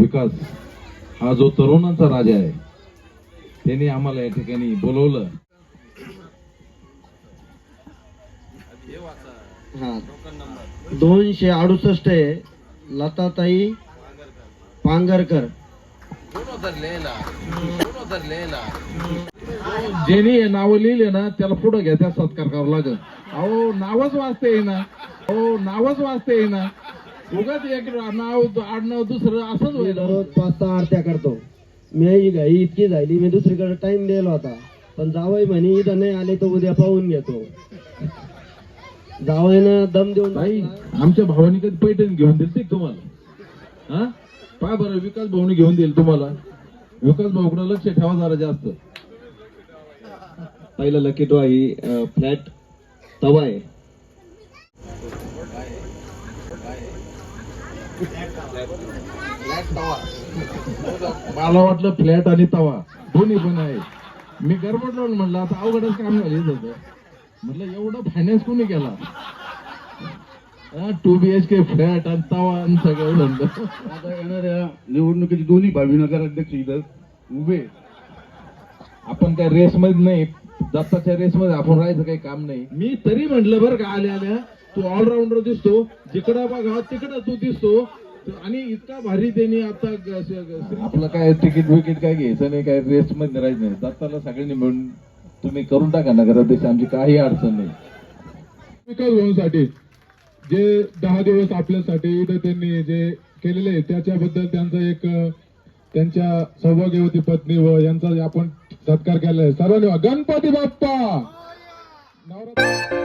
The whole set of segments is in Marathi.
विकास हा जो तरुणांचा राजा आहे त्यांनी आम्हाला या ठिकाणी बोलवलं. हा. दोनशे अडुसष्ट आहे. लताताई पांगरकर. ज्यांनी हे नावं लिहिले ना त्याला पुढे घ्या त्या सत्कार करावा लागेल. अहो नावच वाचते ना. हो नावच वाचते ना. उगाच एक नाव आडनाव दुसरं असंच होईल दररोज पाच सहा आरत्या करतो. मी घाई इतकी झाली मी दुसरीकडे टाइम दिला होता. पण जावई म्हणे इथं नाही आले तर उद्या पाहून घेतो. जावईनं दम देऊन ताई आमच्या भावानी कधी पैठण घेऊन दिली ते तुम्हाला? हा? पाय बरं विकास भाऊनी घेऊन देईल तुम्हाला. विकास भाऊकडे लक्ष ठेवा जरा जास्त. पहिला लकी ड्रॉ ही फ्लॅट तवा आहे. मला वाटलं फ्लॅट आणि तवा दोन्ही पण आहे. मी गडबडलो म्हणलं आता अवघडच काम झालं होतं म्हटलं एवढं फायनान्स कोणी केला? Two B H K flat आणि तवा आणि सगळं म्हणलं आता येणाऱ्या निवडणुकीचे दोन्ही भावी नगराध्यक्ष इथं उभे. आपण काय रेस मध्ये नाही दत्ताच्या रेस मध्ये आपण राहायचं काही काम नाही. मी तरी म्हटलं बरं का आल्या आल्या तू ऑलराऊंडर दिसतो. जिकडं बघा तिकडं तू दिसतो. आणि इतका भारी त्यांनी आता आपलं काय तिकीट विकीट काय घ्यायचं नाही काय रेस मध्ये राहायचं नाही. दत्ताला सगळ्यांनी मिळून तुम्ही करून टाका नगराध्यक्ष आमची काही अडचण नाही. विकास भाऊंसाठी जे दहा दिवस आपल्यासाठी इथं त्यांनी जे केलेले आहे त्याच्याबद्दल त्यांचा एक त्यांच्या सौभाग्यवती पत्नी व यांचा आपण सत्कार केला आहे. सर्वांनी गणपती बाप्पा! नवरात्र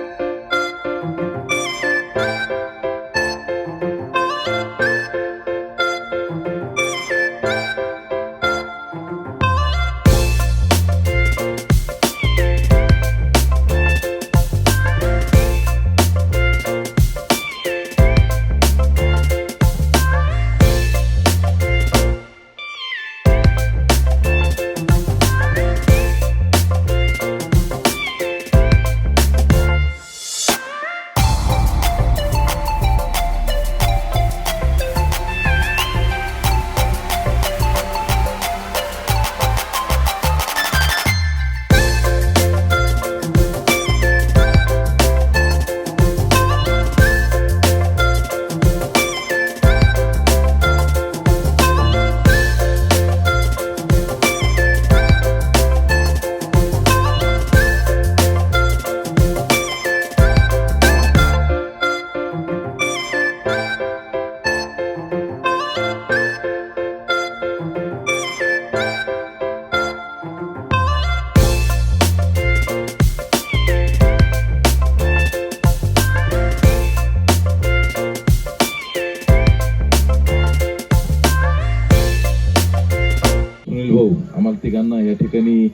तिघांना या ठिकाणी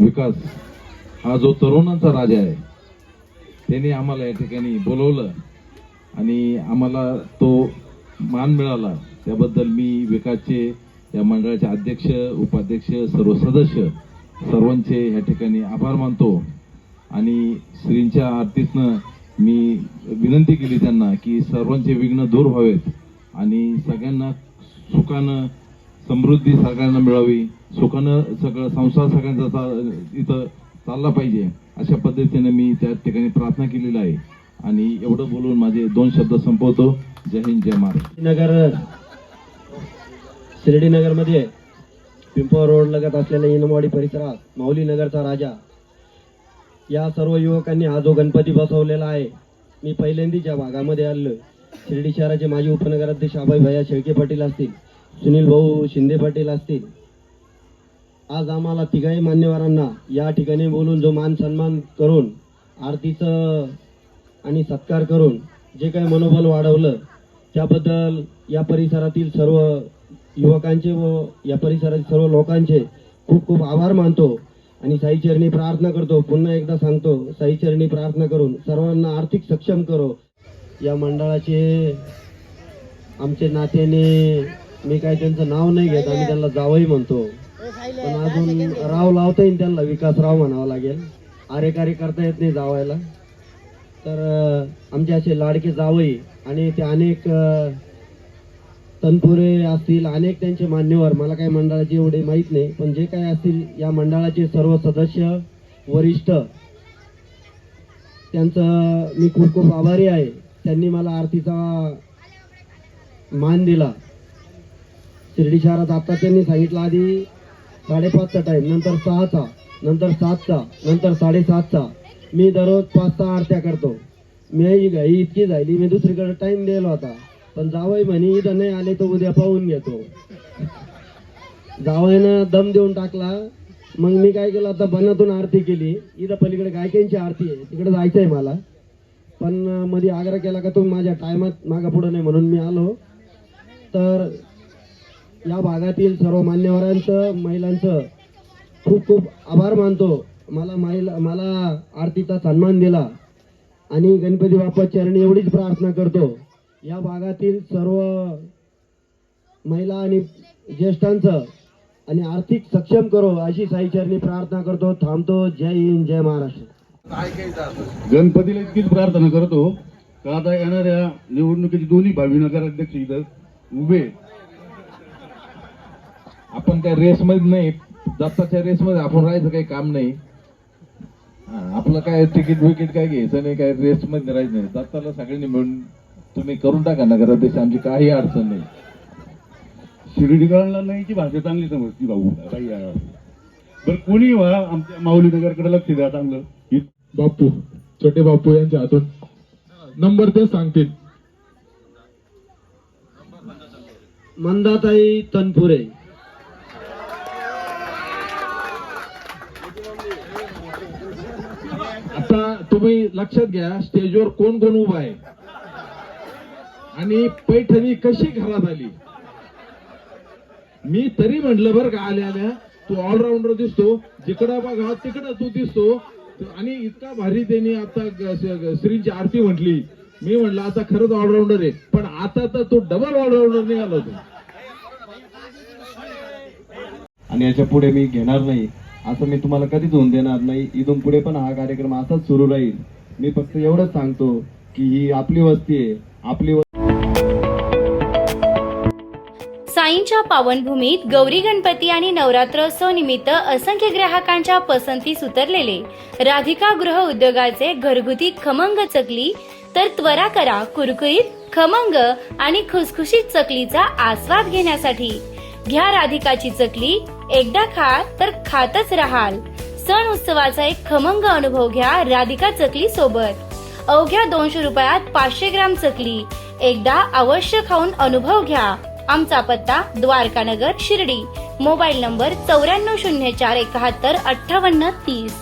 विकास. हा जो तरुणांचा राजा आहे त्यांनी आम्हाला या ठिकाणी बोलवलं आणि आम्हाला तो मान मिळाला. त्याबद्दल मी विकासचे या मंडळाचे अध्यक्ष उपाध्यक्ष सर्व सदस्य सर्वांचे या ठिकाणी आभार मानतो. आणि श्रींच्या आरतीतनं मी विनंती केली त्यांना की सर्वांचे विघ्न दूर व्हावेत आणि सगळ्यांना सुखानं समृद्धी सगळ्यांना मिळावी सुखानं सगळं संसार सगळ्यांचा चा- इथं चालला पाहिजे अशा पद्धतीने मी त्या ठिकाणी प्रार्थना केलेली आहे. आणि एवढं बोलून माझे दोन शब्द संपवतो. जय हिंद जय महाराष्ट्र. नगर शिर्डी नगरमध्ये पिंपळ रोड लगत असलेल्या इनमवाडी परिसरात माऊली नगरचा राजा. या सर्व युवकांनी हा जो गणपती बसवलेला आहे मी पहिल्यांदाच ज्या भागामध्ये आलो शिर्डी शहराचे माजी उपनगराध्यक्ष अभय भैया शेळके पाटील असतील. सुनील भाऊ शिंदे पाटील असतील. आज आम्हाला तिघाही मान्यवरांना या ठिकाणी बोलून जो मान सन्मान करून आरतीचं आणि सत्कार करून जे काही मनोबल वाढवलं त्याबद्दल या परिसरातील सर्व युवकांचे व या परिसरातील सर्व लोकांचे खूप खूप आभार मानतो आणि साईचरणी प्रार्थना करतो. पुन्हा एकदा सांगतो साईचरणी प्रार्थना करून सर्वांना आर्थिक सक्षम करो. या मंडळाचे आमचे नात्याने मी काय त्यांचं नाव नाही घेत आम्ही त्यांना जावई म्हणतो. पण अजून राव लावता येईल त्यांना विकास राव म्हणावं लागेल. आरेकारे करता येत नाही जावायला. तर आमचे असे लाडके जावई आणि ते अनेक तनपुरे असतील अनेक त्यांचे मान्यवर मला काही मंडळाचे एवढे माहीत नाही पण जे काय असतील या मंडळाचे सर्व सदस्य वरिष्ठ त्यांचं मी खूप खूप आभारी आहे. त्यांनी मला आरतीचा मान दिला. शिर्डी शहरात आता त्यांनी सांगितलं आधी साडेपाचचा टाईम नंतर सहाचा नंतर सातचा नंतर साडेसातचा. मी दररोज पाच सहा आरत्या करतो. मी ही घाई इतकी झाली मी दुसरीकडे टाईम दिला होता. पण जावई म्हणे इथं नाही आले तर उद्या पाहून घेतो. जावईनं दम देऊन टाकला. मग मी काय केलं आता बनातून आरती केली. इथं पलीकडे गायकांची आरती आहे. तिकडे जायचं आहे मला. पण मध्ये आग्रह केला का तुम्ही माझ्या टायमात मागा पुढं नाही म्हणून मी आलो. तर या भागातील सर्व मान्यवरांचं महिलांचं खूप खूप आभार मानतो. मला महिला मला आरतीचा सन्मान दिला आणि गणपती बाप्पा चरणी एवढीच प्रार्थना करतो. या भागातील सर्व महिला आणि ज्येष्ठांचं आणि आर्थिक सक्षम करो अशी साईचरणी प्रार्थना करतो. थांबतो. जय हिंद जय महाराष्ट्र. गणपतीला इतकीच प्रार्थना करतो. का आता येणाऱ्या निवडणुकीचे दोन्ही भावी नगराध्यक्ष इथं उभे. आपण त्या रेसमध्ये नाही दत्ताच्या रेसमध्ये आपण राहायचं काही काम नाही. आपलं काय तिकीट विकीट काय घ्यायचं नाही काय रेसमध्ये राहायचं नाही. दत्ताला सगळ्यांनी मिळून तुम्ही करून टाका नगराध्यक्ष आमची काही अडचण नाही. शिर्डीकरांना नाही की भाषा चांगली समजती भाऊ काही. बरं कोणी व्हा आमच्या माऊली नगरकडे लक्ष द्या चांगलं. बापू छोटे बापू यांच्या हातून. नंबर ते सांगतील. मंदाताई तनपुरे आता तुम्ही लक्षात घ्या स्टेजवर कोण कोण उभा आहे? आणि पैठणी कशी घरात आली? मी तरी म्हटलं बरं का आल्या आल्या तू ऑलराऊंडर दिसतो जिकडं बघा तिकडं तू दिसतो. आणि इतका भारी त्यांनी आता श्रींची आरती म्हटली. मी म्हटलं आता खरंच ऑलराऊंडर आहे. पण आता तर तू डबल ऑलराऊंडर निघाला होतो. आणि याच्यापुढे मी घेणार नाही. असं मी तुम्हाला कधीच होऊन देणार नाही. इथून पुढे पण हा कार्यक्रम असाच सुरू राहील. मी फक्त एवढंच सांगतो की ही आपली वस्ती आहे. आपली साईंच्या पावनभूमीत गौरी गणपती आणि नवरात्रोत्सव निमित्त असंख्य ग्राहकांच्या पसंतीस उतरलेले राधिका गृह उद्योगाचे घरगुती खमंग चकली तर त्वरा करा कुरकुरीत खमंग आणि खुसखुशीत चकलीचा आस्वाद घेण्यासाठी. घ्या राधिकाची चकली एकदा खा तर खातच राहाल. सण उत्सवाचा एक खमंग अनुभव घ्या राधिका चकली सोबत. अवघ्या दोनशे रुपयात पाचशे ग्राम चकली. एकदा अवश्य खाऊन अनुभव घ्या. आमचा पत्ता द्वारकानगर शिर्डी. मोबाईल नंबर चौऱ्याण्णव शून्य चार एकाहत्तर अठ्ठावन्न तीस.